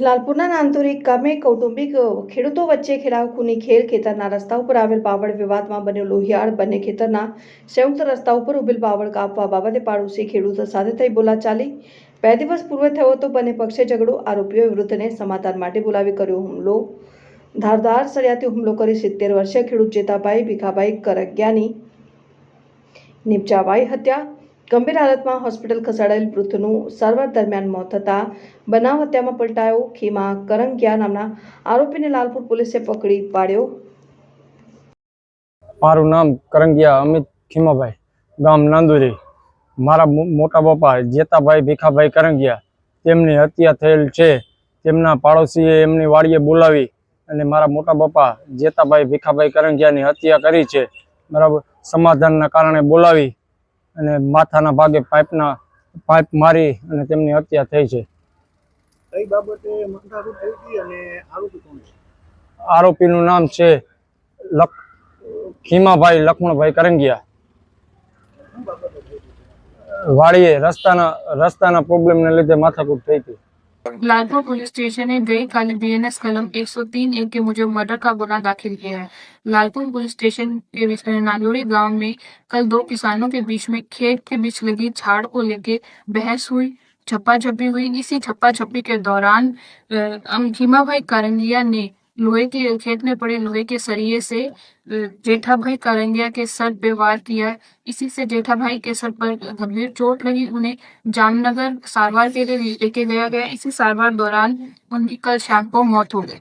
લાલપુરના નાંદોરી ગામે કૌટુંબિક ખેડૂતો વચ્ચે ખેડાવ ખૂની ખેલ ખેતરના રસ્તા ઉપર આવેલ બાવળ વિવાદમાં બન્યો લોહિયાળ. બંને ખેતરના સંયુક્ત રસ્તા ઉપર ઉભેલ બાવળ કાપવા બાબતે પાડોશી ખેડૂતો સાથે થઈ બોલાચાલી. બે દિવસ પૂર્વે થયો હતો બંને પક્ષે ઝઘડો. આરોપીઓએ વૃદ્ધને સમાધાન માટે બોલાવી કર્યો હુમલો. ધારદાર સળિયાથી હુમલો કરી સિત્તેર વર્ષીય ખેડૂત જેતાભાઈ ભીખાભાઈ કરગ્યાની, નિપજાભાઈ હત્યા ગંભીર હાલતમાં હોસ્પિટલ ખસેડાયેલ વૃદ્ધનું સારવાર દરમિયાન મોત થતાં બનાવ હત્યામાં પલટાયો ખીમા કરંગિયા નામના આરોપીને લાલપુર પોલીસે પકડી પાડ્યો. મારું નામ કરંગિયા અમિત ખીમાભાઈ, ગામ નાંદુરી. મારા મોટા પપ્પા જેતાભાઈ, ભીખાભાઈ કરંગિયા તેમની હત્યા થયેલ છે. તેમના પાડોશીએ એમની વાડીએ બોલાવી અને મારા મોટા પપ્પા જેતાભાઈ, ભીખાભાઈ કરંગિયાની હત્યા કરી છે. બરાબર. સમાધાનના કારણે બોલાવી અને માથાના ભાગે પાઇપના પાઇપ મારી અને તેમની હત્યા થઈ છે. કઈ બાબતે માથાકૂટ થઈ હતી અને આરોપી કોણ છે? આરોપીનું નામ છે લખ ખીમાભાઈ લક્ષ્મણભાઈ કરંગિયા. વાડીએ રસ્તાના રસ્તાના પ્રોબ્લેમને લીધે માથાકૂટ થઈ હતી. लालपुर पुलिस स्टेशन ने गई कल एस कलम 103 एक के मुझे मर्डर का गुना दाखिल किया है। लालपुर पुलिस स्टेशन के नालोड़ी गाँव में कल दो किसानों के बीच में खेत के बीच लगी झाड़ को लेकर बहस हुई छप्पा छप्पी हुई। इसी छप्पा छप्पी के दौरान अ, भीमा भाई करंगिया ने लोहे के खेत में पड़े लोहे के सरिये से जेठा भाई करंगिया के सर पे वार किया। इसी से जेठा भाई के सर पर गंभीर चोट लगी। उन्हें जामनगर सारवार के लिए लेके गया गया। इसी सारवार दौरान उनकी कल शाम को मौत हो गई।